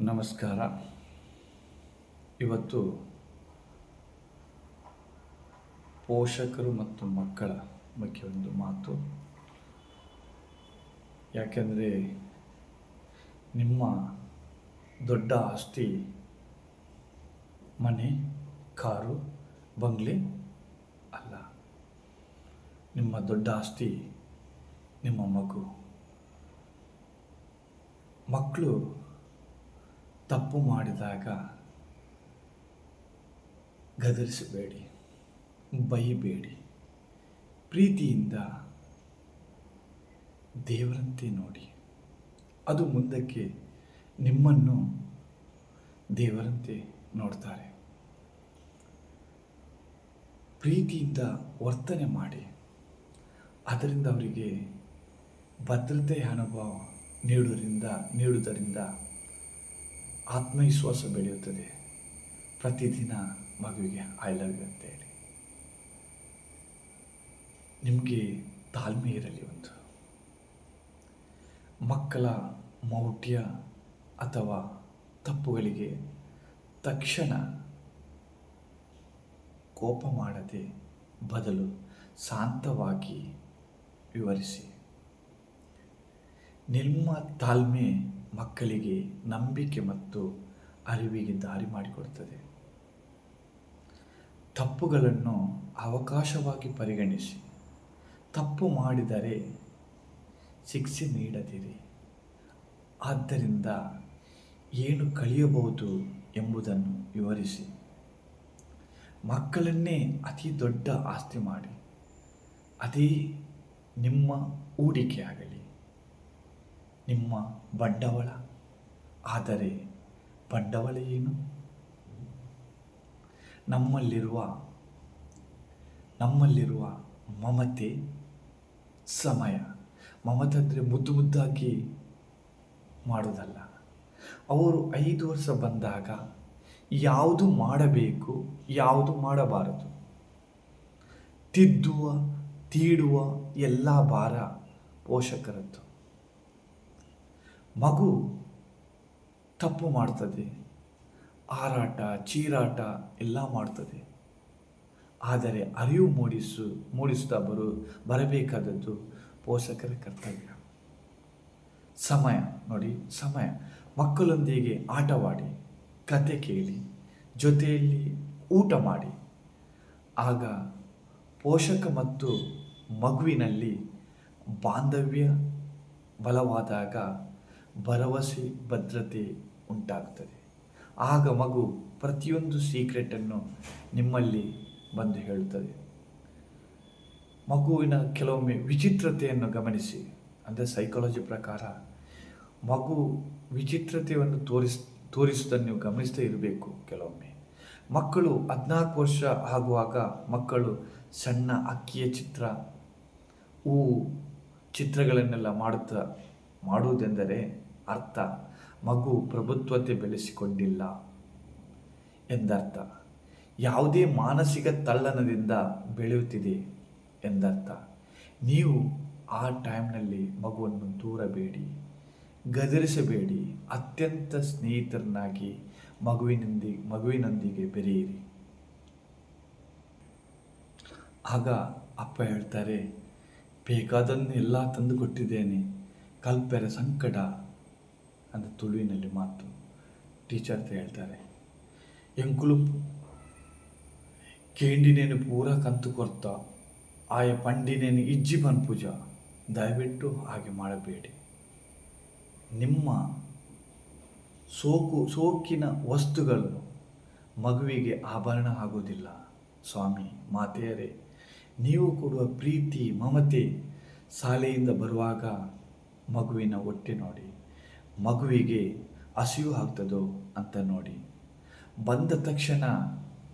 ನಮಸ್ಕಾರ. ಇವತ್ತು ಪೋಷಕರು ಮತ್ತು ಮಕ್ಕಳ ಬಗ್ಗೆ ಒಂದು ಮಾತು. ಯಾಕೆಂದರೆ ನಿಮ್ಮ ದೊಡ್ಡ ಆಸ್ತಿ ಮನೆ, ಕಾರು, ಬಂಗ್ಲೆ ಅಲ್ಲ. ನಿಮ್ಮ ದೊಡ್ಡ ಆಸ್ತಿ ನಿಮ್ಮ ಮಗು. ಮಕ್ಕಳು ತಪ್ಪು ಮಾಡಿದಾಗ ಗದರಿಸಬೇಡಿ, ಬೈಬೇಡಿ. ಪ್ರೀತಿಯಿಂದ ದೇವರಂತೆ ನೋಡಿ. ಅದು ಮುಂದಕ್ಕೆ ನಿಮ್ಮನ್ನು ದೇವರಂತೆ ನೋಡ್ತಾರೆ. ಪ್ರೀತಿಯಿಂದ ವರ್ತನೆ ಮಾಡಿ. ಅದರಿಂದ ಅವರಿಗೆ ಭದ್ರತೆಯ ಅನುಭವ ನೀಡುವುದರಿಂದ ನೀಡುವುದರಿಂದ ಆತ್ಮವಿಶ್ವಾಸ ಬೆಳೆಯುತ್ತದೆ. ಪ್ರತಿದಿನ ಮಗುವಿಗೆ ಐ ಲವ್ ಯು ಅಂತ ಹೇಳಿ ನಿಮಗೆ ತಾಳ್ಮೆ ಇರಲಿ ಒಂದು. ಮಕ್ಕಳ ಮೌಢ್ಯ ಅಥವಾ ತಪ್ಪುಗಳಿಗೆ ತಕ್ಷಣ ಕೋಪ ಮಾಡದೆ ಬದಲು ಶಾಂತವಾಗಿ ವಿವರಿಸಿ. ನಿಮ್ಮ ತಾಳ್ಮೆ ಮಕ್ಕಳಿಗೆ ನಂಬಿಕೆ ಮತ್ತು ಅರಿವಿಗೆ ದಾರಿ ಮಾಡಿಕೊಡ್ತದೆ ತಪ್ಪುಗಳನ್ನು ಅವಕಾಶವಾಗಿ ಪರಿಗಣಿಸಿ, ತಪ್ಪು ಮಾಡಿದರೆ ಶಿಕ್ಷೆ ನೀಡದಿರಿ. ಆದ್ದರಿಂದ ಏನು ಕಲಿಯಬಹುದು ಎಂಬುದನ್ನು ವಿವರಿಸಿ. ಮಕ್ಕಳನ್ನೇ ಅತಿ ದೊಡ್ಡ ಆಸ್ತಿ ಮಾಡಿ, ಅದೇ ನಿಮ್ಮ ಹೂಡಿಕೆಯಾಗಲಿ. ನಿಮ್ಮ ಬಂಡವಾಳ ಆದರೆ ಬಂಡವಾಳ ಏನು? ನಮ್ಮಲ್ಲಿರುವ ನಮ್ಮಲ್ಲಿರುವ ಮಮತೆ ಸಮಯ. ಮಮತೆ ಅಂದರೆ ಮುದ್ದು ಮುದ್ದಾಗಿ ಮಾಡೋದಲ್ಲ ಅವರು ಐದು ವರ್ಷ ಬಂದಾಗ ಯಾವುದು ಮಾಡಬೇಕು, ಯಾವುದು ಮಾಡಬಾರದು? ತಿದ್ದುವ, ತೀಡುವ ಎಲ್ಲ ಭಾರ ಪೋಷಕರದ್ದು. ಮಗು ತಪ್ಪು ಮಾಡ್ತದೆ. ಆರಾಟ ಚೀರಾಟ ಎಲ್ಲ ಮಾಡ್ತದೆ. ಆದರೆ ಅರಿವು ಮೂಡಿಸು, ಮೂಡಿಸುತ್ತಾ ಬರು, ಬರಬೇಕಾದದ್ದು ಪೋಷಕರ ಕರ್ತವ್ಯ. ಸಮಯ ನೋಡಿ, ಸಮಯ. ಮಕ್ಕಳೊಂದಿಗೆ ಆಟವಾಡಿ, ಕತೆ ಕೇಳಿ, ಜೊತೆಯಲ್ಲಿ ಊಟ ಮಾಡಿ. ಆಗ ಪೋಷಕ ಮತ್ತು ಮಗುವಿನಲ್ಲಿ ಬಾಂಧವ್ಯ ಬಲವಾದಾಗ ಭರವಸೆ, ಭದ್ರತೆ ಉಂಟಾಗ್ತದೆ. ಆಗ ಮಗು ಪ್ರತಿಯೊಂದು ಸೀಕ್ರೆಟನ್ನು ನಿಮ್ಮಲ್ಲಿ ಬಂದು ಹೇಳುತ್ತದೆ. ಮಗುವಿನ ಕೆಲವೊಮ್ಮೆ ವಿಚಿತ್ರತೆಯನ್ನು ಗಮನಿಸಿ. ಅಂದರೆ ಸೈಕಾಲಜಿ ಪ್ರಕಾರ ಮಗು ವಿಚಿತ್ರತೆಯನ್ನು ತೋರಿಸ್ ತೋರಿಸುವುದನ್ನು ನೀವು ಗಮನಿಸದೇ ಇರಬೇಕು ಕೆಲವೊಮ್ಮೆ. ಮಕ್ಕಳು ಹದಿನಾಲ್ಕು ವರ್ಷ ಆಗುವಾಗ ಮಕ್ಕಳು ಸಣ್ಣ ಅಕ್ಕಿಯ ಚಿತ್ರ, ಹೂ ಚಿತ್ರಗಳನ್ನೆಲ್ಲ ಮಾಡುತ್ತಾ ಮಾಡುವುದೆಂದರೆ ಅರ್ಥ. ಮಗು ಪ್ರಭುತ್ವತೆ ಬೆಳೆಸಿಕೊಂಡಿಲ್ಲ ಎಂದರ್ಥ. ಯಾವುದೇ ಮಾನಸಿಕ ತಲ್ಲಣದಿಂದ ಬೆಳೆಯುತ್ತಿದೆ ಎಂದರ್ಥ. ನೀವು ಆ ಟೈಮ್ನಲ್ಲಿ ಮಗುವನ್ನು ದೂರಬೇಡಿ, ಗದರಿಸಬೇಡಿ, ಅತ್ಯಂತ ಸ್ನೇಹಿತರನ್ನಾಗಿ ಮಗುವಿನೊಂದಿ, ಮಗುವಿನೊಂದಿಗೆ ಬೆರೆಯಿರಿ. ಆಗ ಅಪ್ಪ ಹೇಳ್ತಾರೆ ಬೇಕಾದನ್ನು ಎಲ್ಲ ತಂದು ಕೊಟ್ಟಿದ್ದೇನೆ ಕಲ್ಪೆರೆ ಸಂಕಟ ಅಂತ ತುಳುವಿನಲ್ಲಿ ಮಾತು ಟೀಚರ್ ಅಂತ ಹೇಳ್ತಾರೆ. ಎಂಕುಲು ಕೇಂಡಿನೇನು ಪೂರ ಕಂತು ಕೊರ್ತ, ಆಯ ಪಂಡಿನೇನು ಇಜ್ಜಿ ಪೂಜ. ದಯವಿಟ್ಟು ಹಾಗೆ ಮಾಡಬೇಡಿ. ನಿಮ್ಮ ಸೋಕು, ಸೋಕಿನ ವಸ್ತುಗಳು ಮಗುವಿಗೆ ಆಭರಣ ಆಗೋದಿಲ್ಲ ಸ್ವಾಮಿ, ಮಾತೆಯರೇ, ನೀವು ಕೊಡುವ ಪ್ರೀತಿ, ಮಮತೆ ಶಾಲೆಯಿಂದ ಬರುವಾಗ ಮಗುವಿನ ಹೊಟ್ಟೆ ನೋಡಿ, ಮಗುವಿಗೆ ಹಸಿವು ಆಗ್ತದೋ ಅಂತ ನೋಡಿ. ಬಂದ ತಕ್ಷಣ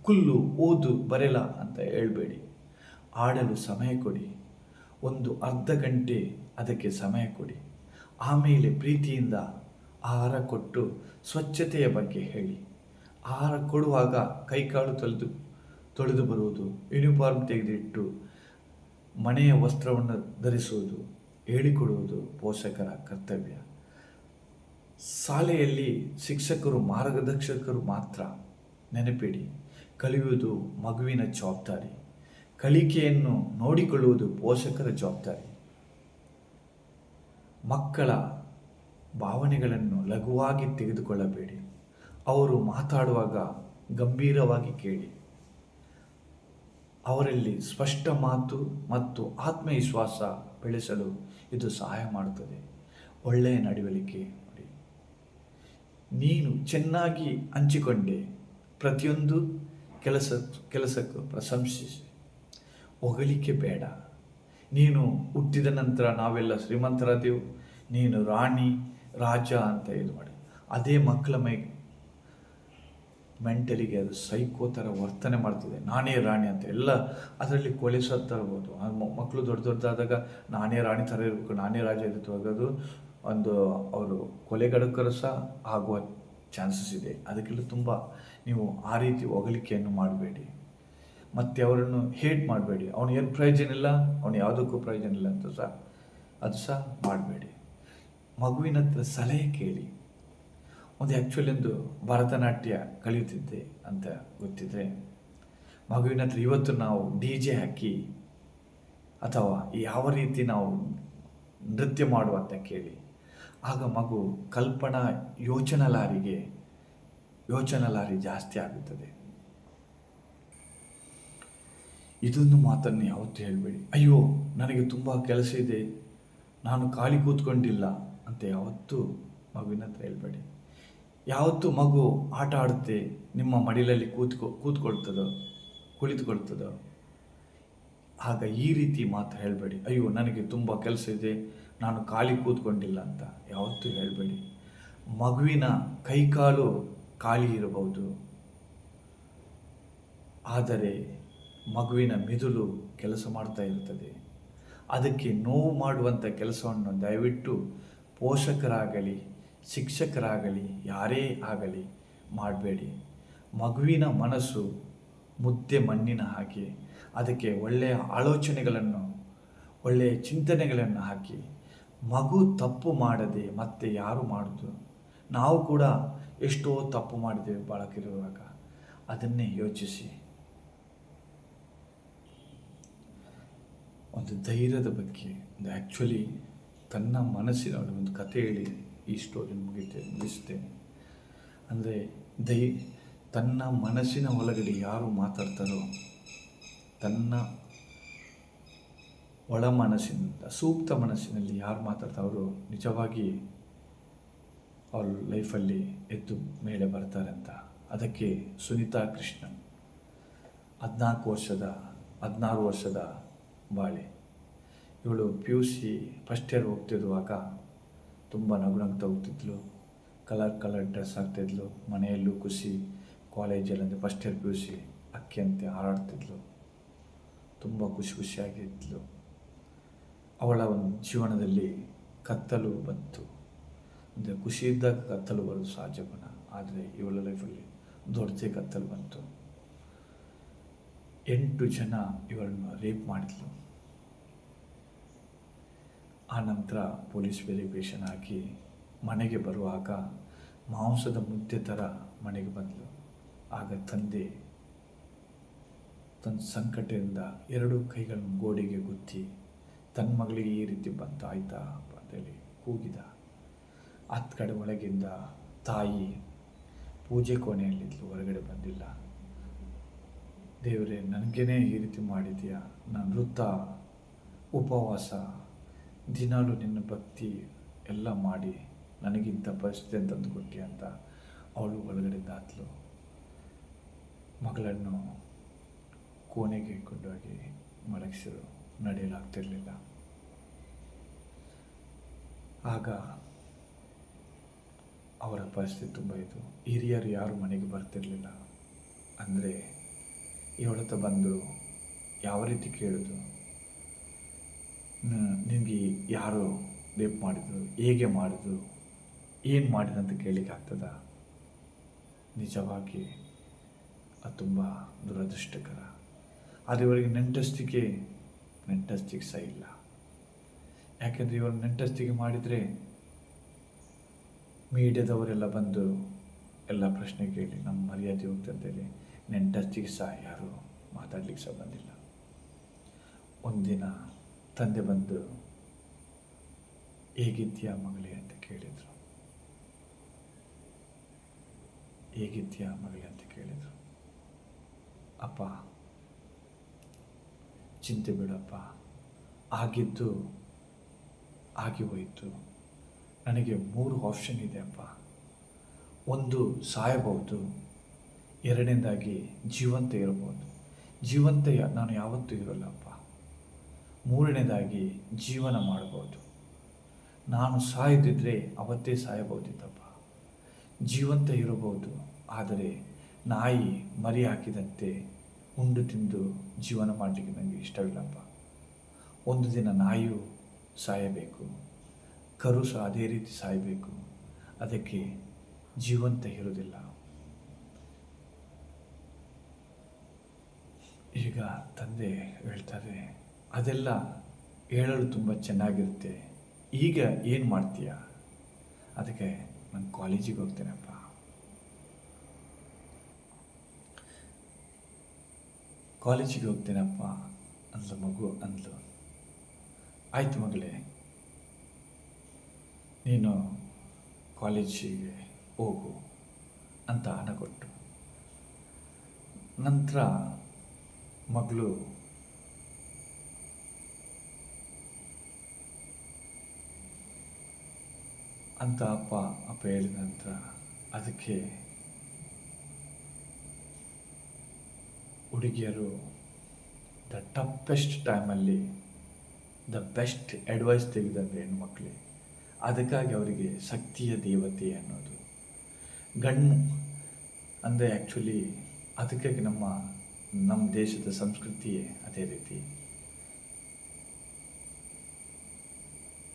ಕುಲ್ಲು ಓದು ಬರೆಲ ಅಂತ ಹೇಳಬೇಡಿ. ಆಡಲು ಸಮಯ ಕೊಡಿ. ಒಂದು ಅರ್ಧ ಗಂಟೆ ಅದಕ್ಕೆ ಸಮಯ ಕೊಡಿ. ಆಮೇಲೆ ಪ್ರೀತಿಯಿಂದ ಆಹಾರ ಕೊಟ್ಟು ಸ್ವಚ್ಛತೆಯ ಬಗ್ಗೆ ಹೇಳಿ. ಆಹಾರ ಕೊಡುವಾಗ ಕೈಕಾಲು ತೊಳೆದು ತೊಳೆದು ಬರುವುದು ಯೂನಿಫಾರ್ಮ್ ತೆಗೆದಿಟ್ಟು ಮನೆಯ ವಸ್ತ್ರವನ್ನು ಧರಿಸುವುದು. ಹೇಳಿಕೊಡುವುದು ಪೋಷಕರ ಕರ್ತವ್ಯ. ಶಾಲೆಯಲ್ಲಿ ಶಿಕ್ಷಕರು, ಮಾರ್ಗದರ್ಶಕರು ಮಾತ್ರ ನೆನಪಿಡಿ, ಕಲಿಯುವುದು ಮಗುವಿನ ಜವಾಬ್ದಾರಿ. ಕಲಿಕೆಯನ್ನು ನೋಡಿಕೊಳ್ಳುವುದು ಪೋಷಕರ ಜವಾಬ್ದಾರಿ. ಮಕ್ಕಳ ಭಾವನೆಗಳನ್ನು ಲಘುವಾಗಿ ತೆಗೆದುಕೊಳ್ಳಬೇಡಿ. ಅವರು ಮಾತಾಡುವಾಗ ಗಂಭೀರವಾಗಿ ಕೇಳಿ. ಅವರಲ್ಲಿ ಸ್ಪಷ್ಟ ಮಾತು ಮತ್ತು ಆತ್ಮವಿಶ್ವಾಸ ಬೆಳೆಸಲು ಇದು ಸಹಾಯ ಮಾಡುತ್ತದೆ. ಒಳ್ಳೆಯ ನಡವಳಿಕೆ ನೋಡಿ. ನೀನು ಚೆನ್ನಾಗಿ ಹಂಚಿಕೊಂಡೆ. ಪ್ರತಿಯೊಂದು ಕೆಲಸ, ಕೆಲಸಕ್ಕೂ ಪ್ರಶಂಸಿಸಿ. ಹೊಗಳಿಕೆ ಬೇಡ. ನೀನು ಹುಟ್ಟಿದ ನಂತರ ನಾವೆಲ್ಲ ಶ್ರೀಮಂತರಾದೆವು. ನೀನು ರಾಣಿ, ರಾಜ ಅಂತ ಇದು ಮಾಡಿ. ಅದೇ ಮಕ್ಕಳ ಮೈ ಮೆಂಟಲಿಗೆ ಅದು ಸೈಕೋ ಥರ ವರ್ತನೆ ಮಾಡ್ತಿದೆ. ನಾನೇ ರಾಣಿ ಅಂತ ಎಲ್ಲ ಅದರಲ್ಲಿ ಕೊಲೆ ತರ್ಬೋದು ಮಕ್ಕಳು ದೊಡ್ಡ ದೊಡ್ಡದಾದಾಗ ನಾನೇ ರಾಣಿ ಥರ ಇರಬೇಕು, ನಾನೇ ರಾಜ ಇರುತ್ತೆ ಆಗೋದು ಒಂದು ಅವರು ಕೊಲೆಗಡಕರು ಸಹ ಆಗುವ ಚಾನ್ಸಸ್ ಇದೆ. ಅದಕ್ಕೆಲ್ಲ ತುಂಬ ನೀವು ಆ ರೀತಿ ಹೊಗಳಿಕೆಯನ್ನು ಮಾಡಬೇಡಿ. ಮತ್ತು ಅವರನ್ನು ಹೇಟ್ ಮಾಡಬೇಡಿ. ಅವನು ಏನು ಪ್ರಯೋಜನ ಇಲ್ಲ, ಅವನು ಯಾವುದಕ್ಕೂ ಪ್ರಯೋಜನ ಇಲ್ಲ ಅಂತ ಸಹ, ಅದು ಸಹ ಮಾಡಬೇಡಿ. ಮಗುವಿನ ಹತ್ರ ಸಲಹೆ ಕೇಳಿ. ಒಂದು ಆ್ಯಕ್ಚುಲಿ ಒಂದು ಭರತನಾಟ್ಯ ಕಲಿಯುತ್ತಿದ್ದೆ ಅಂತ ಗೊತ್ತಿದ್ರೆ, ಮಗುವಿನ ಹತ್ರ ಇವತ್ತು ನಾವು ಡಿ ಜೆ ಹಾಕಿ ಅಥವಾ ಯಾವ ರೀತಿ ನಾವು ನೃತ್ಯ ಮಾಡುವ ಅಂತ ಕೇಳಿ, ಆಗ ಮಗು ಕಲ್ಪನಾ ಯೋಚನಲಾರಿಗೆ ಯೋಚನಲಾರಿ ಜಾಸ್ತಿ ಆಗುತ್ತದೆ. ಇದೊಂದು ಮಾತನ್ನು ಯಾವತ್ತೂ ಹೇಳಬೇಡಿ. ಅಯ್ಯೋ, ನನಗೆ ತುಂಬ ಕೆಲಸ ಇದೆ, ನಾನು ಖಾಲಿ ಕೂತ್ಕೊಂಡಿಲ್ಲ ಅಂತ ಯಾವತ್ತೂ ಮಗುವಿನ ಹತ್ರ ಹೇಳ್ಬೇಡಿ. ಯಾವತ್ತು ಮಗು ಆಟ ಆಡುತ್ತೆ ನಿಮ್ಮ ಮಡಿಲಲ್ಲಿ ಕೂತ್ಕೊ, ಕೂತ್ಕೊಳ್ತದೋ, ಕುಳಿತುಕೊಳ್ತದೋ? ಆಗ ಈ ರೀತಿ ಮಾತು ಹೇಳಬೇಡಿ. ಅಯ್ಯೋ, ನನಗೆ ತುಂಬ ಕೆಲಸ ಇದೆ, ನಾನು ಖಾಲಿ ಕೂತ್ಕೊಂಡಿಲ್ಲ ಅಂತ ಯಾವತ್ತೂ ಹೇಳಬೇಡಿ. ಮಗುವಿನ ಕೈಕಾಲು ಖಾಲಿ ಇರಬಹುದು. ಆದರೆ ಮಗುವಿನ ಮಿದುಳು ಕೆಲಸ ಮಾಡ್ತಾ ಇರ್ತದೆ. ಅದಕ್ಕೆ ನೋವು ಮಾಡುವಂಥ ಕೆಲಸವನ್ನು ದಯವಿಟ್ಟು ಪೋಷಕರಾಗಲಿ ಶಿಕ್ಷಕರಾಗಲಿ, ಯಾರೇ ಆಗಲಿ ಮಾಡಬೇಡಿ. ಮಗುವಿನ ಮನಸ್ಸು ಮುದ್ದೆ ಮಣ್ಣಿನ ಹಾಗೆ. ಅದಕ್ಕೆ ಒಳ್ಳೆಯ ಆಲೋಚನೆಗಳನ್ನು, ಒಳ್ಳೆಯ ಚಿಂತನೆಗಳನ್ನು ಹಾಕಿ. ಮಗು ತಪ್ಪು ಮಾಡದೆ ಮತ್ತೆ ಯಾರು ಮಾಡೋದು? ನಾವು ಕೂಡ ಎಷ್ಟೋ ತಪ್ಪು ಮಾಡಿದ್ದೇವೆ ಬಾಳಕಿರುವಾಗ ಅದನ್ನೇ ಯೋಚಿಸಿ. ಒಂದು ಧೈರ್ಯದ ಬಗ್ಗೆ, ಒಂದು ಆ್ಯಕ್ಚುಲಿ ತನ್ನ ಮನಸ್ಸಿನ ಒಂದು ಕಥೆ ಹೇಳಿ. ಈ ಸ್ಟೋರಿ ಮುಗಿತೆ ಮುಗಿಸ್ತೇನೆ ಅಂದರೆ ದೈ, ತನ್ನ ಮನಸ್ಸಿನ ಒಳಗಡೆ ಯಾರು ಮಾತಾಡ್ತಾರೋ ತನ್ನ ಒಳ ಮನಸ್ಸಿನಿಂದ, ಸೂಕ್ತ ಮನಸ್ಸಿನಲ್ಲಿ ಯಾರು ಮಾತಾಡ್ತಾರೋ ನಿಜವಾಗಿ ಅವ್ರ ಲೈಫಲ್ಲಿ ಎದ್ದು ಮೇಲೆ ಬರ್ತಾರೆ ಅಂತ. ಅದಕ್ಕೆ ಸುನೀತಾ ಕೃಷ್ಣನ್. ಹದಿನಾಲ್ಕು ವರ್ಷದ, ಹದಿನಾರು ವರ್ಷದ ಬಾಳೆ. ಇವಳು P U C first year ಹೋಗ್ತಿರುವಾಗ ತುಂಬ ನಗು ನಗ್ತಾ ಹೋಗ್ತಿದ್ಲು. ಕಲರ್ ಕಲರ್ ಡ್ರೆಸ್ ಹಾಕ್ತಿದ್ಲು. ಮನೆಯಲ್ಲೂ ಖುಷಿ ಕಾಲೇಜಲ್ಲಿ first year P U C ಅಕ್ಕಿ ಅಂತೆ ಹಾರಾಡ್ತಿದ್ಲು. ತುಂಬ ಖುಷಿ ಖುಷಿಯಾಗಿದ್ಲು. ಅವಳ ಒಂದು ಜೀವನದಲ್ಲಿ ಕತ್ತಲು ಬಂತು. ಅಂದರೆ ಖುಷಿ ಇದ್ದಾಗ ಕತ್ತಲು ಬರೋದು ಸಹಜ ಗುಣ. ಆದರೆ ಇವಳ ಲೈಫಲ್ಲಿ ದೊಡ್ಡದೇ ಕತ್ತಲು ಬಂತು. ಎಂಟು ಜನ ಇವಳನ್ನು ರೇಪ್ ಮಾಡಿದ್ಲು. ಆ ನಂತರ ಪೊಲೀಸ್ ವೆರಿಫಿಕೇಷನ್ ಹಾಕಿ ಮನೆಗೆ ಬರುವಾಗ ಮಾಂಸದ ಮುದ್ದೆ ಥರ ಮನೆಗೆ ಬಂದಳು ಆಗ ತಂದೆ ತನ್ನ ಸಂಕಟದಿಂದ ಎರಡು ಕೈಗಳನ್ನು ಗೋಡೆಗೆ ಗುತ್ತಿ ತನ್ನ ಮಗಳಿಗೆ ಈ ರೀತಿ ಬಂತು, ಆಯ್ತಾ ಅಂತೇಳಿ ಕೂಗಿದ. ಹತ್ತು ಕಡೆ ಒಳಗಿಂದ ತಾಯಿ ಪೂಜೆ ಕೋಣೆಯಲ್ಲಿದ್ದಳು ಹೊರಗಡೆ ಬಂದಿಲ್ಲ. ದೇವರೇ, ನನಗೇನೆ ಈ ರೀತಿ ಮಾಡಿದೆಯಾ ನಾನು ವೃತ್ತ ಉಪವಾಸ ದಿನಾಲು ನಿನ್ನ ಭಕ್ತಿ ಎಲ್ಲ ಮಾಡಿ ನನಗಿಂತ ಪರಿಸ್ಥಿತಿ ತಂದು ಕೊಟ್ಟಿ ಅಂತ ಅವಳು ಒಳಗಡೆ ದಾತ್ಲು ಮಗಳನ್ನು ಕೋಣೆಗೆ ಕೊಂಡೋಗಿ ಮಲಗಿಸಿರು. ನಡೆಯಲಾಗ್ತಿರಲಿಲ್ಲ ಆಗ ಅವರ ಪರಿಸ್ಥಿತಿ ತುಂಬ ಇತ್ತು. ಹಿರಿಯರು ಯಾರು ಮನೆಗೆ ಬರ್ತಿರಲಿಲ್ಲ. ಅಂದರೆ ಇವಳತ್ತ ಬಂದು ಯಾವ ರೀತಿ ಕೇಳಿದ್ರು? ನಿನಗೆ ಯಾರು ರೇಪ್ ಮಾಡಿದ್ರು ಹೇಗೆ ಮಾಡಿದ್ರು ಏನು ಮಾಡಿದ್ರು ಅಂತ ಕೇಳಲಿಕ್ಕೆ ಆಗ್ತದ? ನಿಜವಾಗಿ ಅದು ತುಂಬ ದುರದೃಷ್ಟಕರ. ಆದರೆ ಇವರಿಗೆ ನೆಂಟಸ್ತಿಗೆ ನೆಂಟಸ್ತಿಗೆ ಸಹ ಇಲ್ಲ. ಯಾಕೆಂದರೆ ಇವರು ನೆಂಟಸ್ತಿಗೆ ಮಾಡಿದರೆ ಮೀಡಿಯಾದವರೆಲ್ಲ ಬಂದು ಎಲ್ಲ ಪ್ರಶ್ನೆ ಕೇಳಿ ನಮ್ಮ ಮರ್ಯಾದೆ ಹೋಗ್ತಂತೇಳಿ ನೆಂಟಸ್ತಿಗೆ ಸಹ ಯಾರು ಮಾತಾಡ್ಲಿಕ್ಕೆ ಸಹ ಬಂದಿಲ್ಲ. ಒಂದಿನ ತಂದೆ ಬಂದು ಹೇಗಿದ್ಯಾ ಮಗಳೇ? ಅಂತ ಕೇಳಿದರು. ಹೇಗಿದ್ಯಾ ಮಗಳೇ? ಅಂತ ಕೇಳಿದರು. ಅಪ್ಪ, ಚಿಂತೆ ಬಿಡಪ್ಪ. ಆಗಿದ್ದು, ಆಗಿ ಹೋಯಿತು. ನನಗೆ ಮೂರು ಆಪ್ಷನ್ ಇದೆ ಅಪ್ಪ. ಒಂದು, ಸಾಯಬಹುದು. ಎರಡನೇದಾಗಿ, ಜೀವಂತ ಇರಬಹುದು. ಜೀವಂತ ನಾನು ಯಾವತ್ತೂ ಇರಲ್ಲಪ್ಪ ಮೂರನೇದಾಗಿ ಜೀವನ ಮಾಡಬಹುದು ನಾನು ಸಾಯದಿದ್ದರೆ ಅವತ್ತೇ ಸಾಯಬಹುದಿತ್ತಪ್ಪ. ಜೀವಂತ ಇರಬಹುದು, ಆದರೆ ನಾಯಿ ಮರಿ ಹಾಕಿದಂತೆ ಉಂಡು ತಿಂದು ಜೀವನ ಮಾಡಲಿಕ್ಕೆ ನನಗೆ ಇಷ್ಟವಿಲ್ಲಪ್ಪ. ಒಂದು ದಿನ ನಾಯಿಯು ಸಾಯಬೇಕು. ಕರು ಸಹ ಅದೇ ರೀತಿ ಸಾಯಬೇಕು. ಅದಕ್ಕೆ ಜೀವಂತ ಇರುವುದಿಲ್ಲ. ಈಗ ತಂದೆ ಹೇಳ್ತಾರೆ ಅದೆಲ್ಲ ಹೇಳಲು ತುಂಬ ಚೆನ್ನಾಗಿರುತ್ತೆ. ಈಗ ಏನು ಮಾಡ್ತೀಯ? ಅದಕ್ಕೆ ನಾನು ಕಾಲೇಜಿಗೆ ಹೋಗ್ತೇನಪ್ಪ. ಕಾಲೇಜಿಗೆ ಹೋಗ್ತೇನಪ್ಪ ಅಂದ್ಲು ಮಗು ಅಂದ್ಲು. ಆಯ್ತು ಮಗಳೇ. ನೀನು ಕಾಲೇಜಿಗೆ ಹೋಗು ಅಂತ ಹಣ ಕೊಟ್ಟು. ನಂತರ ಮಗಳು ಅಂತ ಅಪ್ಪ ಅಪ್ಪ ಹೇಳಿದ ನಂತರ ಅದಕ್ಕೆ ಹುಡುಗಿಯರು ದ ಟಫೆಸ್ಟ್ ಟೈಮಲ್ಲಿ ದ ಬೆಸ್ಟ್ ಅಡ್ವೈಸ್ ತೆಗೆದಂದ್ರೆ ಹೆಣ್ಮಕ್ಳಿಗೆ ಅದಕ್ಕಾಗಿ ಅವರಿಗೆ ಶಕ್ತಿಯ ದೇವತೆ ಅನ್ನೋದು. ಗಂಡು ಅಂದರೆ ಆ್ಯಕ್ಚುಲಿ ಅದಕ್ಕಾಗಿ ನಮ್ಮ ನಮ್ಮ ದೇಶದ ಸಂಸ್ಕೃತಿಯೇ ಅದೇ ರೀತಿ.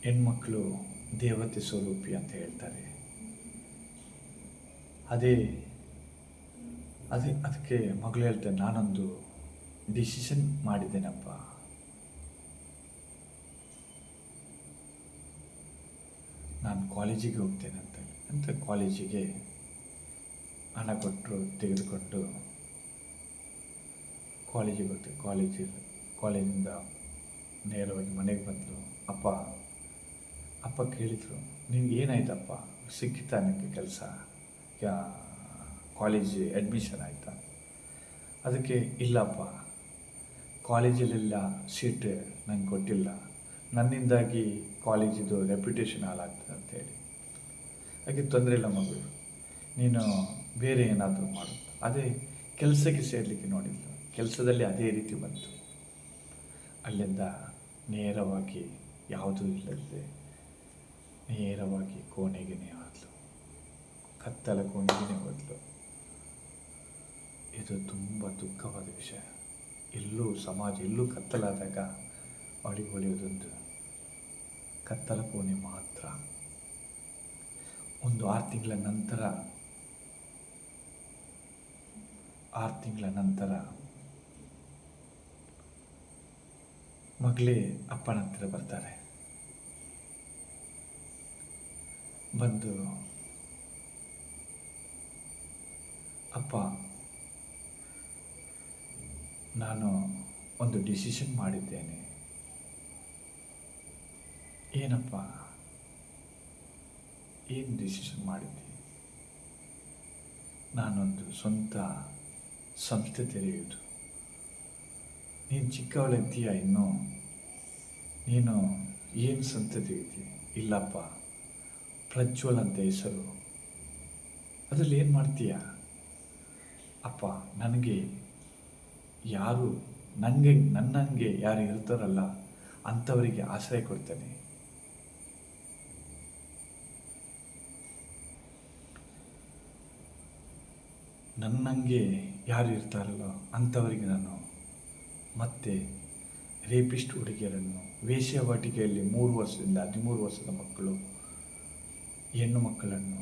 ಹೆಣ್ಮಕ್ಳು ದೇವತೆ ಸ್ವರೂಪಿ ಅಂತ ಹೇಳ್ತಾರೆ. ಅದೇ ಅದೇ ಅದಕ್ಕೆ ಮಗಳು ಹೇಳ್ತಾರೆ ನಾನೊಂದು ಡಿಸಿಷನ್ ಮಾಡಿದ್ದೇನಪ್ಪ. ನಾನು ಕಾಲೇಜಿಗೆ ಹೋಗ್ತೇನೆ ಅಂತ ಅಂತ ಕಾಲೇಜಿಗೆ ಹಣ ಕೊಟ್ಟರು ತೆಗೆದುಕೊಂಡು ಕಾಲೇಜಿಗೆ ಹೋಗ್ತೇವೆ ಕಾಲೇಜಿಗೆ ಕಾಲೇಜಿಂದ ನೇರವಾಗಿ ಮನೆಗೆ ಬಂದು ಅಪ್ಪ ಅಪ್ಪ ಕೇಳಿದರು, ನಿಂಗೆ ಏನಾಯ್ತಪ್ಪ? ಸಿಕ್ಕಿತಾ ನಿಮಗೆ ಕೆಲಸ? ಕಾಲೇಜ್ ಅಡ್ಮಿಷನ್ ಆಯಿತಾ? ಅದಕ್ಕೆ, ಇಲ್ಲಪ್ಪ. ಕಾಲೇಜಲ್ಲೆಲ್ಲ ಸೀಟ್ ನಂಗೆ ಕೊಟ್ಟಿಲ್ಲ. ನನ್ನಿಂದಾಗಿ ಕಾಲೇಜಿದು ರೆಪ್ಯುಟೇಷನ್ ಹಾಳಾಗ್ತದೆ ಅಂತೇಳಿ ಹಾಗೆ ತೊಂದರೆ ಇಲ್ಲ ಮಗಳು ನೀನು ಬೇರೆ ಏನಾದರೂ ಮಾಡು. ಅದೇ ಕೆಲಸಕ್ಕೆ ಸೇರಲಿಕ್ಕೆ ನೋಡಿಲ್ಲ ಕೆಲಸದಲ್ಲಿ ಅದೇ ರೀತಿ ಬಂತು. ಅಲ್ಲಿಂದ ನೇರವಾಗಿ ಯಾವುದೂ ಇಲ್ಲದೆ ನೇರವಾಗಿ ಕೋಣೆಗೆ ಹೋದ್ಲು ಕತ್ತಲ ಕೋಣೆಗೆ ಹೋದ್ಲು. ಇದು ತುಂಬ ದುಃಖವಾದ ವಿಷಯ. ಎಲ್ಲೂ ಸಮಾಜ ಎಲ್ಲೂ ಕತ್ತಲಾದಾಗ ಅವಳಿಗೆ ಹೊಳೆಯೋದೊಂದು ಕತ್ತಲ ಕೋಣೆ ಮಾತ್ರ. ಒಂದು ಆರು ತಿಂಗಳ ನಂತರ, ಆರು ತಿಂಗಳ ನಂತರ ಮಗಳೇ ಅಪ್ಪನ ಹತ್ತಿರ ಬರ್ತಾರೆ. ಬಂದು, ಅಪ್ಪ, ನಾನು ಒಂದು ಡಿಸಿಷನ್ ಮಾಡಿದ್ದೇನೆ. ಏನಪ್ಪ? ಏನು ಡಿಸಿಷನ್ ಮಾಡಿದ್ದೆ? ನಾನೊಂದು ಸ್ವಂತ ಸಂಸ್ಥೆ ತೆರೆಯುವುದು. ನೀನು ಚಿಕ್ಕವಳಿದ್ದೀಯ ಇನ್ನು? ನೀನು ಏನು ಸಂಸ್ಥೆ ತೆಗಿತೀಯ ಇಲ್ಲಪ್ಪ. ಪ್ರಜ್ವಲ್ ಅಂತ ಹೆಸರು. ಅದರಲ್ಲಿ ಏನು ಮಾಡ್ತೀಯ? ಅಪ್ಪ, ನನಗೆ ಯಾರು ನನಗೆ ನನ್ನಂಗೆ ಯಾರು ಇರ್ತಾರಲ್ಲ ಅಂಥವರಿಗೆ ಆಶ್ರಯ ಕೊಡ್ತೇನೆ. ನನ್ನಂಗೆ ಯಾರು ಇರ್ತಾರಲ್ಲೋ, ಅಂಥವರಿಗೆ ನಾನು ಮತ್ತೆ ರೇಪಿಸ್ಟ್ ಹುಡುಗಿಯರನ್ನು, ವೇಶ್ಯಾವಾಟಿಕೆಯಲ್ಲಿ ಮೂರು ವರ್ಷದಿಂದ ಹದಿಮೂರು ವರ್ಷದ ಮಕ್ಕಳು ಹೆಣ್ಣು ಮಕ್ಕಳನ್ನು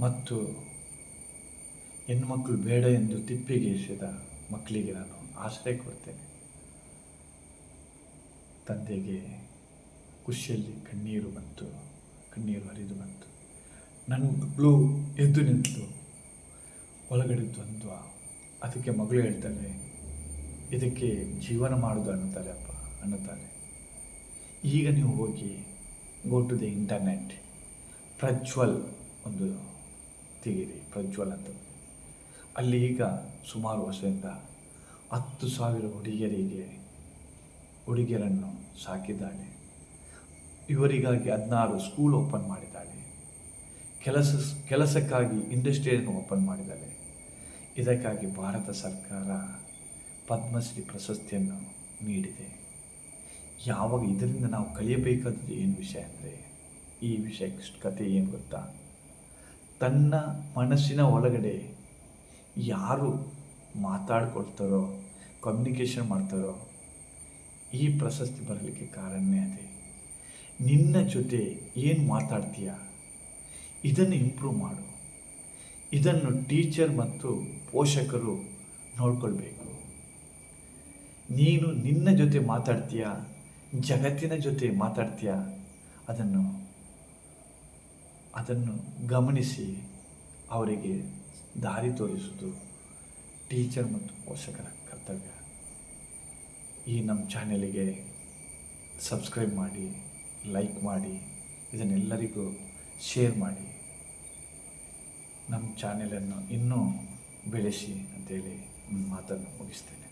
ಮತ್ತು ಹೆಣ್ಣು ಮಕ್ಕಳು ಬೇಡ ಎಂದು ತಿಪ್ಪಿಗೆ ಎಸೆದ ಮಕ್ಕಳಿಗೆ ನಾನು ಆಶ್ರಯ ಕೊಡ್ತೇನೆ. ತಂದೆಗೆ ಖುಷಿಯಲ್ಲಿ ಕಣ್ಣೀರು ಬಂತು, ಕಣ್ಣೀರು ಹರಿದು ಬಂತು. ನನ್ನ ಮಗಳು ಎದ್ದು ನಿಂತು ಒಳಗಡೆ ದ್ವಂದ್ವ ಅದಕ್ಕೆ ಮಗಳು ಹೇಳ್ತಾನೆ ಇದಕ್ಕೆ ಜೀವನ ಮಾಡೋದು ಅನ್ನುತ್ತಾರೆ ಅಪ್ಪ ಅನ್ನುತ್ತಾರೆ ಈಗ ನೀವು ಹೋಗಿ go to the internet Prajwal ಒಂದು ತೆಗೀರಿ ಪ್ರಜ್ವಲ್ ಅಂತ ಅಲ್ಲಿ ಈಗ ಸುಮಾರು ವರ್ಷದಿಂದ ಹತ್ತು ಸಾವಿರ ಹುಡುಗಿಯರಿಗೆ ಹುಡುಗಿಯರನ್ನು ಸಾಕಿದ್ದಾಳೆ. ಇವರಿಗಾಗಿ ಹದಿನಾರು ಸ್ಕೂಲ್ ಓಪನ್ ಮಾಡಿದ್ದಾಳೆ. ಕೆಲಸ, ಕೆಲಸಕ್ಕಾಗಿ ಇಂಡಸ್ಟ್ರಿಯನ್ನು ಓಪನ್ ಮಾಡಿದ್ದಾಳೆ. ಇದಕ್ಕಾಗಿ ಭಾರತ ಸರ್ಕಾರ ಪದ್ಮಶ್ರೀ ಪ್ರಶಸ್ತಿಯನ್ನು ನೀಡಿದೆ. ಯಾವಾಗ ಇದರಿಂದ ನಾವು ಕಲಿಯಬೇಕಾದದ್ದು ಏನು ವಿಷಯ ಅಂದರೆ ಈ ವಿಷಯ ಕತೆ ಏನು ಗೊತ್ತಾ? ತನ್ನ ಮನಸ್ಸಿನ ಒಳಗಡೆ ಯಾರು ಮಾತಾಡ್ಕೊಳ್ತಾರೋ ಕಮ್ಯುನಿಕೇಷನ್ ಮಾಡ್ತಾರೋ, ಈ ಪ್ರಶಸ್ತಿ ಬರಲಿಕ್ಕೆ ಕಾರಣನೇ ಅದೇ. ನಿನ್ನ ಜೊತೆ ಏನು ಮಾತಾಡ್ತೀಯ? ಇದನ್ನು ಇಂಪ್ರೂವ್ ಮಾಡು. ಇದನ್ನು ಟೀಚರ್ ಮತ್ತು ಪೋಷಕರು ನೋಡ್ಕೊಳ್ಬೇಕು. ನೀನು ನಿನ್ನ ಜೊತೆ ಮಾತಾಡ್ತೀಯ, ಜಗತ್ತಿನ ಜೊತೆ ಮಾತಾಡ್ತೀಯ, ಅದನ್ನು ಅದನ್ನು ಗಮನಿಸಿ ಅವರಿಗೆ ದಾರಿ ತೋರಿಸುವುದು ಟೀಚರ್ ಮತ್ತು ಪೋಷಕರ ಕರ್ತವ್ಯ. ಈ ನಮ್ಮ ಚಾನೆಲಿಗೆ ಸಬ್ಸ್ಕ್ರೈಬ್ ಮಾಡಿ, ಲೈಕ್ ಮಾಡಿ, ಇದನ್ನೆಲ್ಲರಿಗೂ ಶೇರ್ ಮಾಡಿ. ನಮ್ಮ ಚಾನೆಲನ್ನು ಇನ್ನೂ ಬೆಳೆಸಿ ಅಂತೇಳಿ ಮಾತನ್ನು ಮುಗಿಸ್ತೇನೆ.